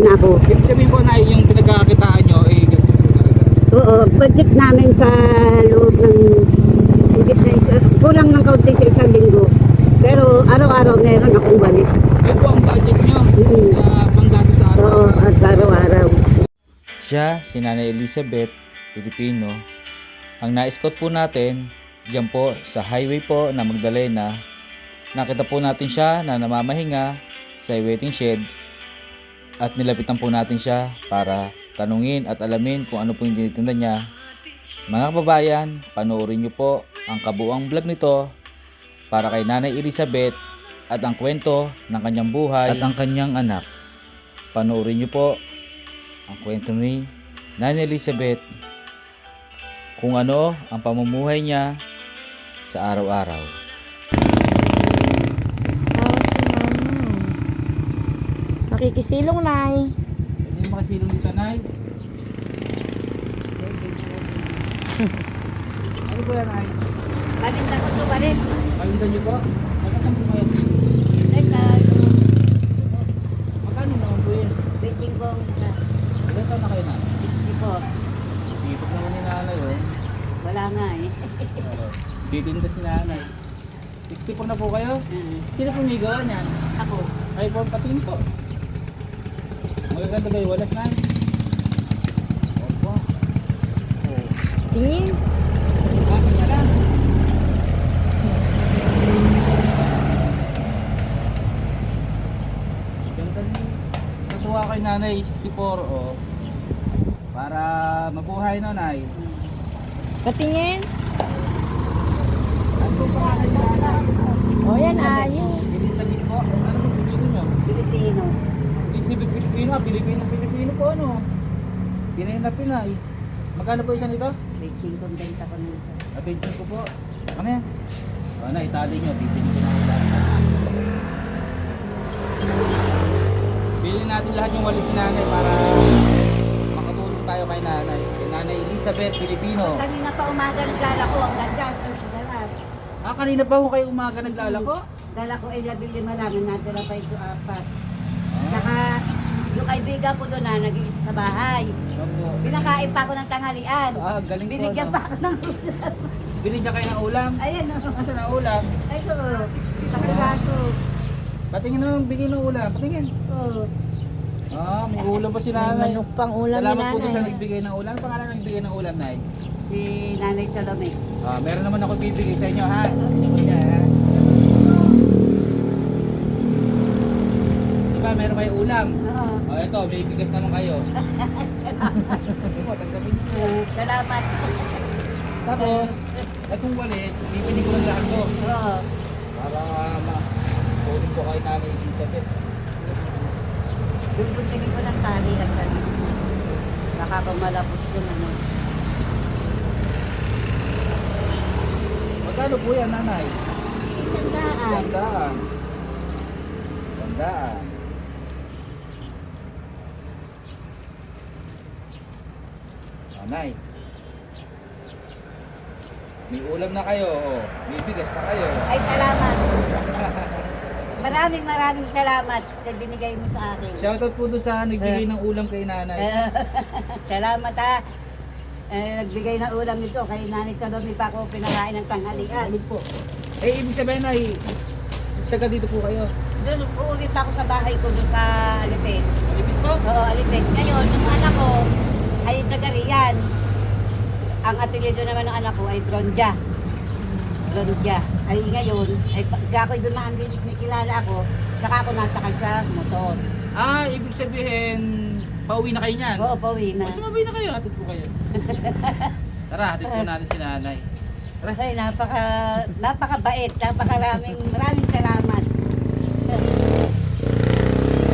na ako. Sabihin po na yung pinagkakakitaan nyo, eh, ganito po talaga. Oo, budget namin sa loob ng higit na isa, kulang ng kaunti sa isang linggo. Pero araw-araw meron akong walis. Yun po ang budget nyo Mm. sa panggato sa araw. Oo, at araw-araw. Siya, si Nanay Elizabeth, Pilipino. Ang na-scout po natin, diyan po sa highway po na Magdalena. Nakita po natin siya na namamahinga sa waiting shed at nilapitan po natin siya para tanungin at alamin kung ano po yung tinitinda niya. Mga kababayan, panoorin niyo po ang kabuang vlog nito para kay Nanay Elizabeth at ang kwento ng kanyang buhay at ang kanyang anak. Panoorin niyo po ang kwento ni Nanay Elizabeth kung ano ang pamumuhay niya sa araw-araw. Nakikisilong, Nay. Hindi mo makasilong dito, Nay. ano po yan, Nay? Balinda ko to, balik. Kalindan nyo po? Saka saan po kayo? Teka, Magkano naman po yun? beijing kong sa Ilan taon na kayo na? 64. Sipag naman ni nanay, oh. Wala nga eh. Titinda si nanay. 64 na po kayo? Mm. Sino po may gawa niyan? Ako, Ay, po, patingin po. Magaganda ba yung walas na? Oh. Tingin. Akin na lang. Ganda niyo. Natuwa kay nanay, 64, oh. Para mabuhay no, nay. Patingin. Ano po pangalan niya, nanay? O, yan, ayos. Elizabeth po. Ano po pinili niyo? Pilipino. Elizabeth Pilipino, ah, Pilipino, Pilipino po, ano? Pinay na Pinay. Magkano po isa nito? Beijing kong benta ko nito. Attention ko po. Ano yan? O na, itali nyo. Bibili ko na ulan. Bilhin natin lahat yung walis ni nanay para makatulong tayo kay nanay. Kay nanay Elizabeth Filipino. Kanina pa umaga naglalako ang ganda. Ah, kanina pa ho kayo umaga naglalako? Dala ko ay labing lima lang, natira pa ito apat. Ah, Saka yung kaibigan ko doon na nag sa bahay. opo. Pinakain pa ako ng tanghalian. Ah, galing po. Binigyan no? pa ako ng Binigyan kayo ng ulam. Ayan o. Asa na ulam? Ay ito. Sa kalaso. Patingin na bigay ng ulam. Patingin. Oh. Ah, may ulam pa si May nanay. manok pang ulam ni Salamat po doon sa nanay. nagbigay ng ulam. Ano Pangalan ng nagbigay ng ulam, Nay? Si Nanay Salome. Ah, meron naman ako bibigay sa inyo, ha? Hindi ko niya, ha? Diba, meron kayo ulam? Oo. Oh, ito, may bigas naman kayo. Ito, tanggapin. Eh, Salamat. Tapos, itong walis, bibili ko ng lahat to. Oo. Para ma kunin ko kay Nanay Elizabeth. Bibuntingin ko ng tali ang tali. Baka pa malapos yun ano. Magkano po yan, Nanay? Isang daan. Tandaan. Nanay. May ulam na kayo. Oh. May bigas na kayo. Ay, salamat. Maraming maraming salamat sa binigay mo sa akin. Shoutout po doon sa nagbigay ng ulam kay nanay. Eh, salamat ha. Eh, nagbigay ng ulam nito kay Nanay Salome pa ako pinakain ng tanghalian. Salut po. Eh, ibig sabihin ay taga dito po kayo. Doon, uuwi pa ako sa bahay ko doon sa Alipit. Malipit po? Oo, Alipit. Ngayon, yung anak ko ay taga riyan. Ang atelier doon naman ng anak ko ay Bronja. Bronja. Ay ngayon, ay pagka ako doon naandinig, may kilala ako, saka ako nasakay sa motor. Ah, ibig sabihin, pauwi na kayo niyan. Oo, pauwi na. Mas mabay na kayo, hatid po kayo. Tara, hatid po natin si nanay. Tara. Ay, napaka, napakabait, napakaraming, maraming salamat.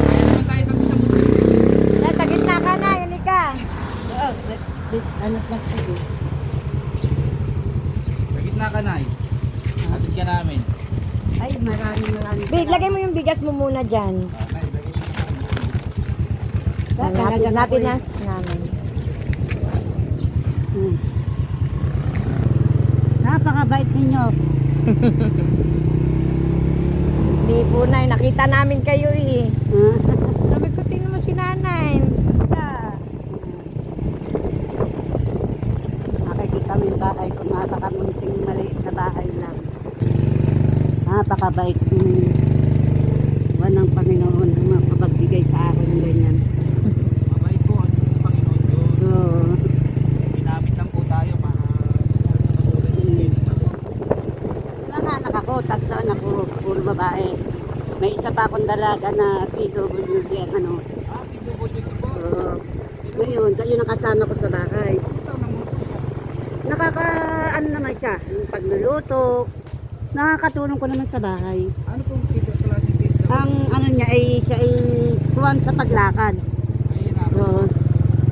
Kaya naman tayo tapos sa mundo. Nasa gitna ka na, yan ka. Oo, ano na sige. Sa gitna ka, Nay. Hatid ka namin. Ay, maraming maraming Big, lagay mo yung bigas mo muna dyan. Ah, Nay, lagay mo na. Hanapin natin nas namin. Hmm. Napakabait ninyo. Hindi po, Nay. Nakita namin kayo eh. Ah, Sabi ko, tingnan mo si nanay. Bahay ko, napakamunting maliit na bahay lang. Napakabait ng walang Panginoon ang makapagbigay sa akin ng ganyan. Mabait po ang Panginoon Diyos. So, Ginamit lang po tayo para yung ganyan ako. yung mga anak ako, puro babae. May isa pa akong dalaga na PWD ano. Ah, Bojo po. So, ngayon, kayo nakasama ko sa bahay. Nakaka, ano naman siya, yung pagluluto. Nakakatulong ko naman sa bahay. Ano pong Tito klaseng Tito? Ang ano niya ay siya ay tuwan sa paglakad. Na. So,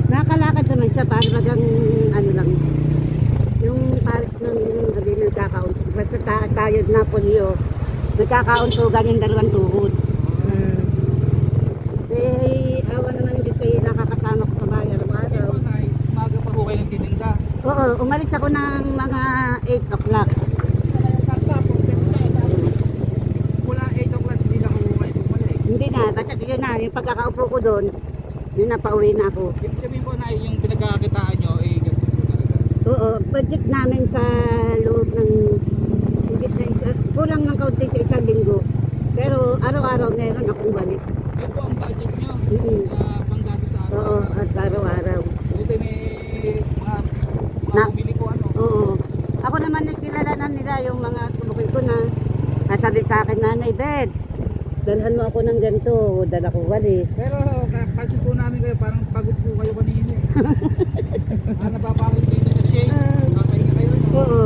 nakakalakad naman siya para bagang ano lang. Yung pares ng sabi nagkakaunto. Basta ta- tayo na polio. Nagkakauntugan yung dalawang tuhod. Mm. Eh, awa naman din sa'yo nakakasama ko sa bahay araw-araw. Ito, Nay, umaga pa po kayo nagtitinda. Oo, umalis ako ng mga 8 o'clock. Mula 8 o'clock, hindi na ako bumalik. Hindi na, basta yun na, yung pagkakaupo ko doon, yun na pauwi na ako. Ibig sabihin po na yung pinagkakakitaan nyo, eh, ganito po talaga. Oo, budget namin sa loob ng kulang ng kaunti sa isang linggo. Pero araw-araw meron akong walis. Yun po ang budget nyo. Mm. Uh, panggato sa araw. Oo, at araw-araw. Buti may mga, mga Na- bumili po ano. Oo. Ako naman nila yung mga tumukoy ko na. Nasabi sa akin, Nanay Bed, dalhan mo ako ng ganito, dala ko walis. Pero kasi po namin kayo, parang pagod po kayo kanina eh. ah, napapagod dito sa shade. Ah. Kakahinga kayo. No? Oo.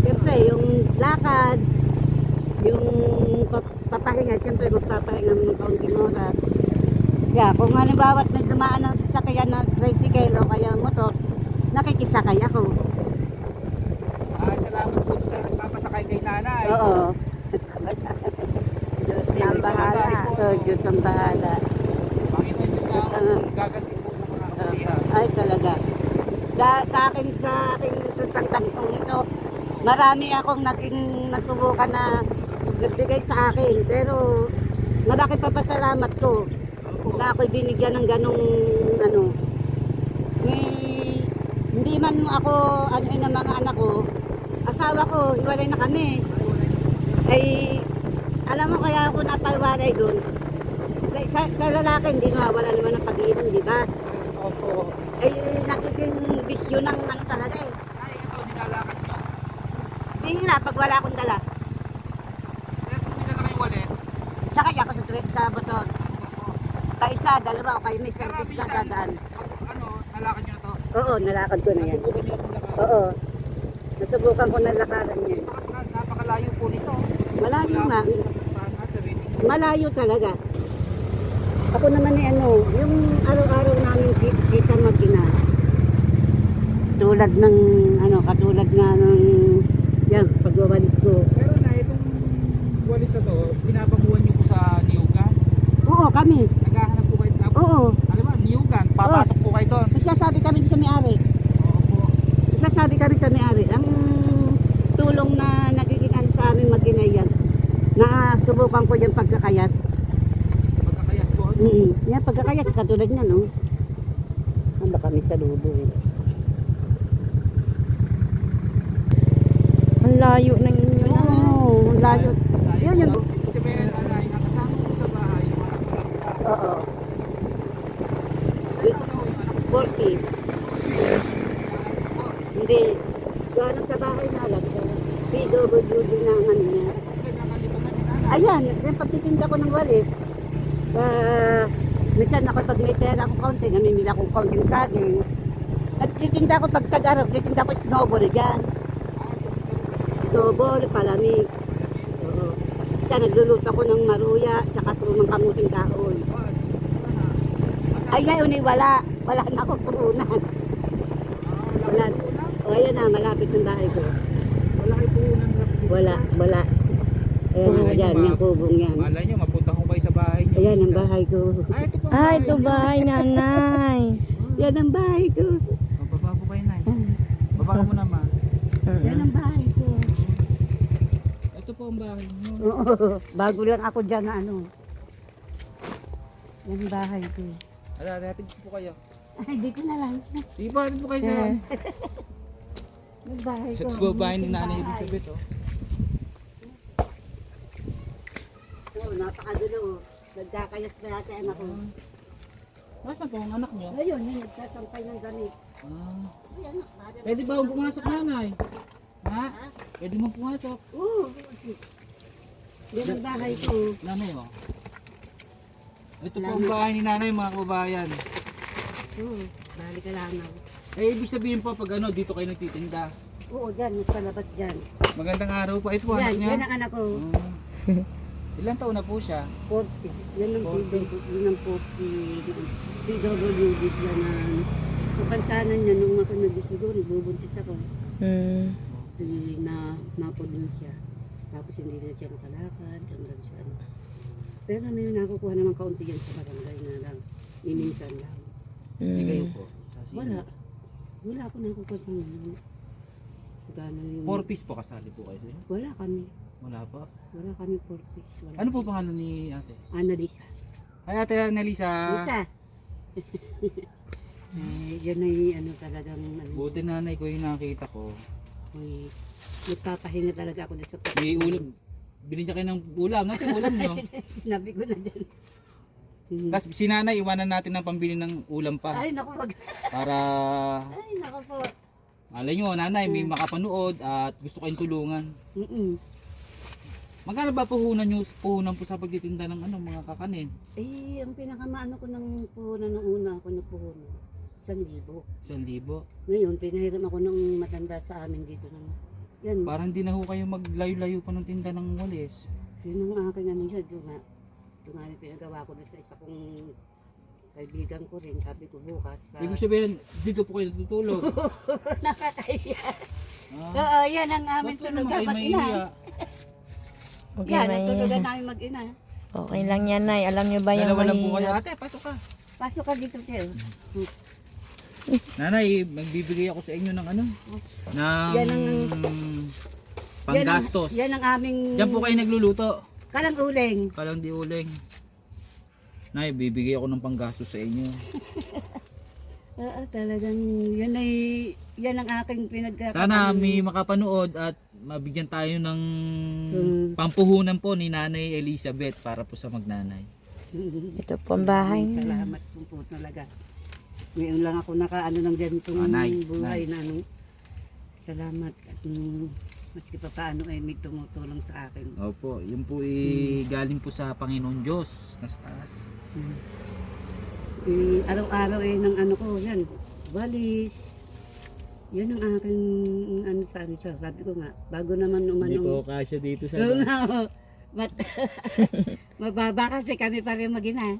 Siyempre, yung lakad, yung pa- papahinga, siyempre magpapahinga ng kaunting oras. Kaya kung halimbawa may dumaan ng sasakyan na tricycle o kaya motor, nakikisakay ako. Salamat po sa nagpapasakay kay nanay. Oo. Diyos ang bahala. Oo, Diyos ang bahala. Panginoon Diyos na ang gaganti po ng mga kapulihan. Ay, talaga. Sa, sa akin, sa aking tutang-tangtong ito, marami akong naging nasubukan na nagbigay sa akin. Pero, malaki pa pasalamat ko na ako'y binigyan ng ganong, ano, may, hindi man ako, ano yun ng mga anak ko, asawa ko, hiwalay na kami. Ay, alam mo kaya ako napalwaray doon. Sa, sa, sa lalaki, hindi nawawala naman ng pag-iinom, di ba? Opo. ay nagiging bisyo ng ano talaga eh. Ay, ito, nilalakad nyo. Bihira pag wala akong dala. Kaya kung hindi na kayo walis, Sakay ako sa trip sa motor. Kaisa, dalawa o kayo may service na dadaan. ano, nalakad nyo na to. Oo, nalakad ko na yan. Na. Oo. Nasubukan ko na lakaran. Napaka- Napakalayo po nito. Malayo nga. Malayo talaga. Ako naman eh ano, yung araw-araw namin ki- kita mag-ina. Tulad ng ano, katulad nga ng yan, pagwawalis ko. Pero na, itong walis na to, pinapakuha nyo po sa Niyugan. Oo, kami. Naghahanap po kayo. Na, Oo. alam mo, Niyugan, papasok po kayo doon. Nagsasabi kami sa may-ari. Oo po. Nagsasabi kami sa may-ari. Ang tulong na nagiging ano sa amin mag-inayan. Na subukan ko yung pagkakayas. Pagkakayas po. ano? Mm Yan, pagkakayas, katulad niya, no? Ano kami sa lubo eh. Ang layo ng inyo na. Oo, ang layo. Yun yun. Kasi may nanay, nakasama ko sa bahay, yung anak ko lang isa. Oo. Ano, yung anak 40. Hindi. Gano'n sa bahay na lang. PWD na ang ano niya. ko, nakalimutan ni nanay. Ayan, yung pagtitinda ko ng walis. Uh, minsan ako pag may pera akong kaunti, namimili akong kaunting saging. At titinda ko pag tag-araw, titinda ko snowball dyan. Snowball, palamig. Oo. Kaya nagluluto ako ng maruya, tsaka sumang kamuting kahoy. Ay ngayon ay wala. Wala na akong puhunan. Wala. O ayan na, malapit ng bahay ko. Wala kayo puhunan na. Wala, wala. Ayan Wala na, niyo, yan, ma'am. yung kubong yan. Malay nyo, mapunta ko kayo sa bahay nyo. Ayan ang bahay ko. Ay, ito po. Ay, ito bahay, nanay. Yan ang bahay ko. Baba po kayo, Nay. Baba mo naman. Yan ang bahay ko. Ito po ang bahay nyo. Oo, bago lang ako dyan na ano. Yan ang bahay ko. Ala, natin po kayo. Ay, dito na lang. Sige po, natin po kayo sa... Yung bahay ko. Ito po bahay ni Nanay. Elizabeth oh. Oo, napakadulo. Nagkakayas na natin anak ko. Nasaan po ang anak niyo? Ngayon, yung nagsasampay ng damit. Ah. Ay, anak, bada- Pwede ba akong pumasok nanay? Ha? Ha? Pwede mo pumasok? Oo. Yan ang bahay ko. Nanay oh. Ito po ang bahay ni nanay mga kababayan. Oo, balik ka lang. Eh, ibig sabihin po pag ano, dito kayo nagtitinda. Oo, dyan, sa labas dyan. Magandang araw po. Ito po anak Yan, niya. yan ang anak ko. Ah. Ilan taon na po siya? 40. Yan ang 40. PW, yun ang 40. PWD siya na kapansanan niya nung ako nagsiguro, bubuntis ako. Mm. Eh, na napo din siya. Tapos hindi na siya makalakad hanggang sa ano. Pero may nakukuha naman kaunti yan sa barangay na lang. Iminsan lang. Hindi kayo Mm. po. Wala. Wala ako nakukuha sa mga. Gano'n yung... Four piece po kasali po kayo. Wala kami. Wala po. Wala kami four piece. Wala. Ano po pangalan ni ate? Annalisa. Ay ate Annalisa. Lisa. eh, yun ay ano talagang ano, Buti nanay ko yung nakita ko. may nagpapahinga talaga ako doon sa May ulam. Binigyan kayo ng ulam. Nasa ulam nyo? Sinabi ko na dyan. Hmm. Tapos si nanay, iwanan natin ng pambili ng ulam pa. Ay, naku, wag. Para, Ay, naku po. alay nyo, nanay, may makapanood at gusto kayong tulungan. Mm-mm. Magkano ba puhunan nyo, puhunan po sa pagtitinda ng ano, mga kakanin? Eh, ang pinakamaano ko ng puhunan nung una ako nagpuhunan, isang libo. Isang libo. Ngayon, pinahiram ako ng matanda sa amin dito. Ng, yan, Parang hindi na ho kayo maglayo-layo pa ng tinda ng walis. yun ang aking ano siya, doon nga. Ito nga yung pinagawa ko na sa isa kong kaibigan ko rin. Sabi ko bukas. Sa... Ibig sabihin, dito po kayo natutulog. Nakakahiya. ah, Oo, yan ang tulogan kayo mag-ina. mahihiya? Okay, Yan, na ang yan. namin mag-ina. Okay lang yan, Nay. Alam niyo ba yung Dalawa lang po kayo. mahirap? Ate, pasok ka. Pasok ka dito, Teo. Nanay, magbibigay ako sa inyo ng ano? Ng Yan ang- panggastos. Yan ang, yan ang aming... Diyan po kayo nagluluto. Kalang uling. Kalang di uling. Nay, bibigay ako ng panggastos sa inyo. Oo, talagang yan ay... Yan ang aking pinagkakaroon. Sana may makapanood at mabigyan tayo ng Hmm. pampuhunan po ni Nanay Elizabeth para po sa magnanay. Ito po ang bahay niya. Salamat po po talaga. Ngayon lang ako nakaano ng ganitong Ah, nay, buhay na ano. Salamat. At um, maski pa paano ay may tumutulong sa akin. Opo, yun po eh, galing po sa Panginoon Diyos. Nas taas. Hmm. Eh, araw-araw eh ng ano ko, yan, walis. Yan ang aking ano sa ano siya. Sabi ko nga, bago naman umanong... kasya dito Oo nga, oh. Mat mababa kasi kami pa rin magina. Ah.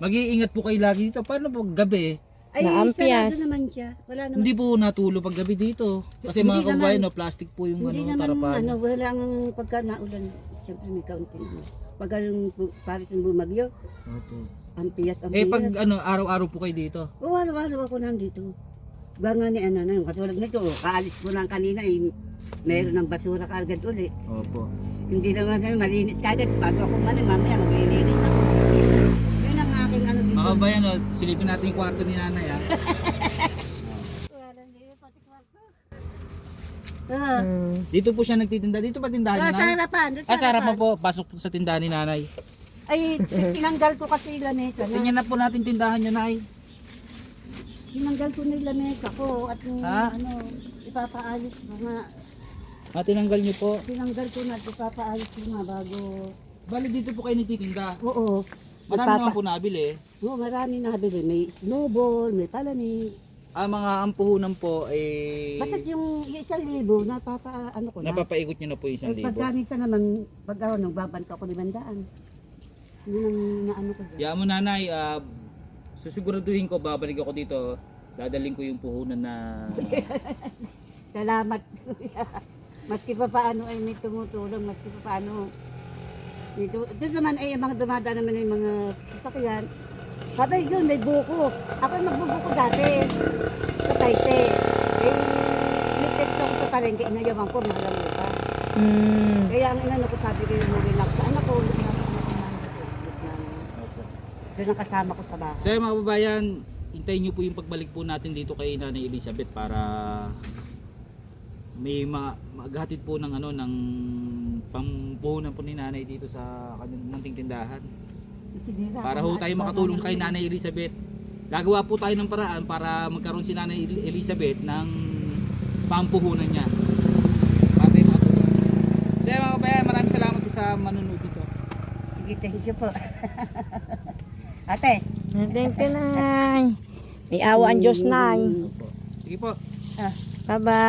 Mag-iingat po kayo lagi dito. Paano po gabi? Ay, Naampias. sarado naman siya. Wala naman. Hindi po natulo pag gabi dito. Kasi Hindi mga kabayan, naman. no, plastic po yung Hindi ano, naman, tarapan. ano, wala nga pagka naulan. Siyempre may kaunting ano. Pagka yung bu- paris yung bumagyo, Opo. ampias, ampias. Eh pag ano, araw-araw po kayo dito. Oo, araw-araw ako nandito. Ba nga ni ano, ano, katulad nito, oh, kaalis ko lang kanina, eh, meron ng basura kaagad uli. Opo. Hindi naman kami malinis kagad. Bago ako man, eh, mamaya maglilinis ako. Yun ang aking ano dito. Mga kabayan, no, silipin natin yung kwarto ni nanay ah. Ah. Dito po siya nagtitinda. Dito pa tindahan ah, niya sa nanay? harapan. doon Ah, sa harapan po. Pasok po sa tindahan ni nanay. Ay, tinanggal ko kasi yung lamesa na. Tingnan na po natin tindahan niya nay. Tinanggal ko na yung lamesa ko at yung Ha? ano, ipapaayos ko nga. Ah, tinanggal niyo po. Tinanggal ko na at ipapaayos ko nga bago. Bali dito po kayo nagtitinda. Oo. Marami Ipapa- naman po nabili. Oo, marami nabili. May snowball, may palamig. Ah, mga ampuhunan po eh Basta yung isang libo, napapa, ano ko na. napapaikot niyo na po yung isang Eh, libo. pagka minsan naman, pag ako nagbabanta ko limandaan. Yun ang naano ko dyan. Kaya mo nanay, ah, susiguraduhin ko babalik ako dito. Dadaling ko yung puhunan na Salamat. kuya. maski pa paano ay may tumutulong, maski pa paano. Ito, ito naman ay mga dumadaan naman yung mga sasakyan. Sabi yun, may buko. Ako nagbubuko dati sa Taite. Eh, may test ako sa palengke, inayaman ko, mahalang lupa. Mm. Kaya ang inano ko sabi ko yung sa anak ko, doon ang kasama ko sa bahay. So yun, mga kababayan, hintayin niyo po yung pagbalik po natin dito kay Nanay Elizabeth para may ma maghatid po ng ano ng pampuhunan po ni nanay dito sa kanyang munting tindahan. Sinira Para ho tayo at makatulong kay Nanay Elizabeth. Gagawa po tayo ng paraan para magkaroon si Nanay El- Elizabeth ng pampuhunan niya. Para tayo makatulong. Kaya mga kabayan, maraming salamat po sa manunod dito. Sige, thank you po. Ate. Thank you, Nay. May awa ang Diyos, Nay. Sige po. Bye-bye.